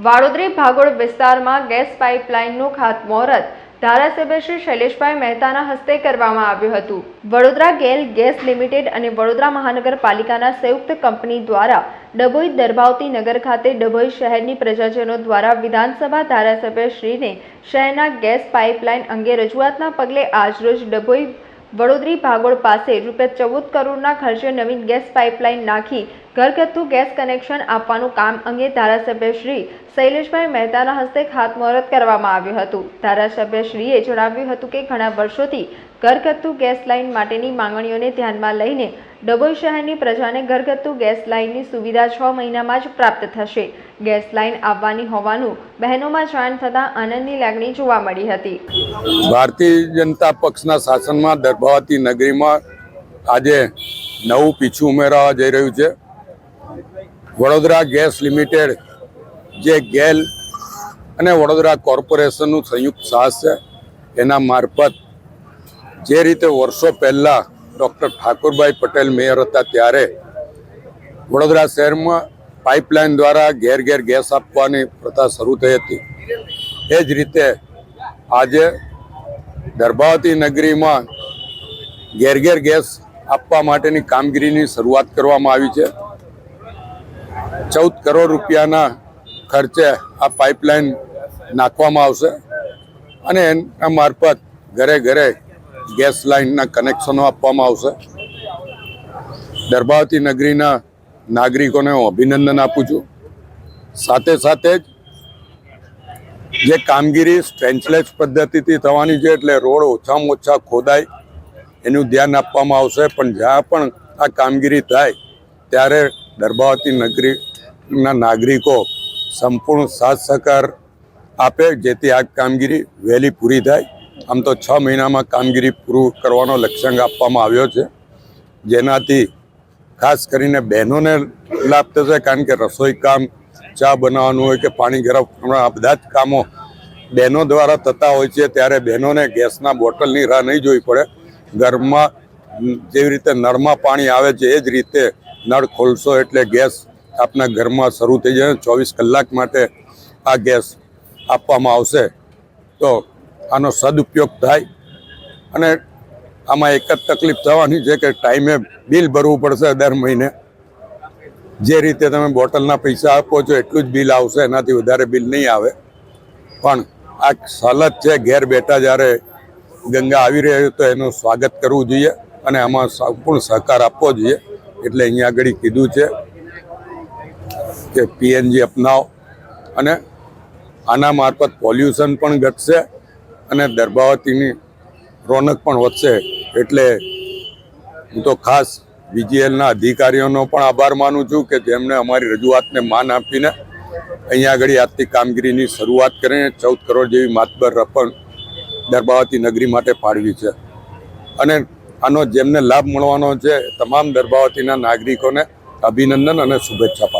વાડોદરી ભાગોળ વિસ્તારમાં ગેસ પાઇપલાઇનનું ખાતમુહૂર્ત. ધારાસભ્ય શ્રી શૈલેષભાઈ મહેતાના હસ્તે કરવામાં આવ્યું હતું. વડોદરા ગેલ ગેસ લિમિટેડ અને વડોદરા મહાનગરપાલિકાના સંયુક્ત કંપની દ્વારા ડભોઈ દરબાવતી નગર ખાતે ડભોઈ શહેરની પ્રજાજનો દ્વારા વિધાનસભા ધારાસભ્ય શ્રીને શહેરના ગેસ પાઇપલાઇન અંગે રજૂઆતના પગલે આજરોજ ડભોઈ વડોદરી ભાગોળ પાસે રૂપિયા ચૌદ કરોડના ખર્ચે નવીન ગેસ પાઇપલાઇન નાખી ઘરગથ્થુ ગેસ કનેક્શન આપવાનું કામ અંગે ધારાસભ્ય શ્રી શૈલેષભાઈ મહેતાના હસ્તે ખાતમુહૂર્ત કરવામાં આવ્યું હતું. ધારાસભ્ય શ્રીએ જણાવ્યું હતું કે ઘણા વર્ષોથી ઘરગથ્થુ ગેસ લાઇન માટેની માંગણીઓને ધ્યાનમાં લઈને ડભોઈ શહેરની પ્રજાને ઘરગથ્થુ ગેસ લાઇનની સુવિધા છ મહિનામાં જ પ્રાપ્ત થશે. ગેસ લાઇન આવવાની હોવાનું બહેનોમાં જાણ થતાં આનંદની લાગણી જોવા મળી હતી. ભારતીય જનતા પક્ષના શાસનમાં દર્ભાવતી નગરીમાં આજે નવું પીછું ઉમેરાવા જઈ રહ્યું છે. વડોદરા ગેસ લિમિટેડ જે ગેલ અને વડોદરા કોર્પોરેશનનું સંયુક્ત સાહસ છે, એના મારફત જે રીતે વર્ષો પહેલાં ડૉક્ટર ઠાકોરભાઈ પટેલ મેયર હતા ત્યારે વડોદરા શહેરમાં પાઇપલાઇન દ્વારા ઘેર ઘેર ગેસ આપવાની પ્રથા શરૂ થઈ હતી. એ જ રીતે આજે ગર્ભાવતી નગરીમાં ઘેર ઘેર ગેસ આપવા માટેની કામગીરીની શરૂઆત કરવામાં આવી છે. ચૌદ કરોડ રૂપિયાના ખર્ચે આ પાઇપલાઇન નાખવામાં આવશે અને એના મારફત ઘરે ઘરે ગેસ લાઇનના કનેક્શનો આપવામાં આવશે. દરબાવતી નગરીના નાગરિકોને હું અભિનંદન આપું છું. સાથે સાથે જ જે કામગીરી સ્ટ્રેન્ચલેસ પદ્ધતિથી થવાની છે એટલે રોડ ઓછામાં ઓછા ખોદાય એનું ધ્યાન આપવામાં આવશે. પણ જ્યાં પણ આ કામગીરી થાય, ત્યારે દર્ભાવતી નગરીના નાગરિકો સંપૂર્ણ સાથ સહકાર આપે, જેથી આ કામગીરી વહેલી પૂરી થાય. આમ તો છ મહિનામાં કામગીરી પૂરું કરવાનો લક્ષ્યાંક આપવામાં આવ્યો છે. જેનાથી ખાસ કરીને બહેનોને લાભ થશે, કારણ કે રસોઈ કામ, ચા બનાવવાનું હોય કે પાણી ગરમ આ બધા જ કામો બહેનો દ્વારા થતા હોય છે. ત્યારે બહેનોને ગેસના બોટલની રાહ નહીં જોવી પડે. ઘરમાં જેવી રીતે નળમાં પાણી આવે છે, એ જ રીતે નળ ખોલશો એટલે ગેસ આપના ઘરમાં શરૂ થઈ જાય, ચોવીસ કલાક માટે આ ગેસ આપવામાં આવશે. તો આનો સદુપયોગ થાય અને આમાં એક જ તકલીફ થવાની છે કે ટાઈમે બિલ ભરવું પડશે દર મહિને. જે રીતે તમે બોટલના પૈસા આપો છો, એટલું જ બિલ આવશે, એનાથી વધારે બિલ નહીં આવે. પણ આ સલત છે, ઘેર બેઠા જ્યારે ગંગા આવી રહી તો એનું સ્વાગત કરવું જોઈએ અને આમાં સંપૂર્ણ સહકાર આપવો જોઈએ. એટલે અહીંયા આગળ કીધું છે કે પીએનજી અપનાવો. અને આના મારફત પોલ્યુશન પણ ઘટશે અને દર્ભાવતીની રોનક પણ વધશે. એટલે હું તો ખાસ વીજીએલના અધિકારીઓનો પણ આભાર માનું છું કે જેમણે અમારી રજૂઆતને માન આપીને અહીંયા આગળ આજથી કામગીરીની શરૂઆત કરીને ચૌદ કરોડ જેવી માતબર રકમ દર્ભાવતી નગરી માટે ફાળવી છે. અને આનો જેમને લાભ મળવાનો છે, તમામ દર્ભાવતીના નાગરિકોને અભિનંદન અને શુભેચ્છા પાઠવું.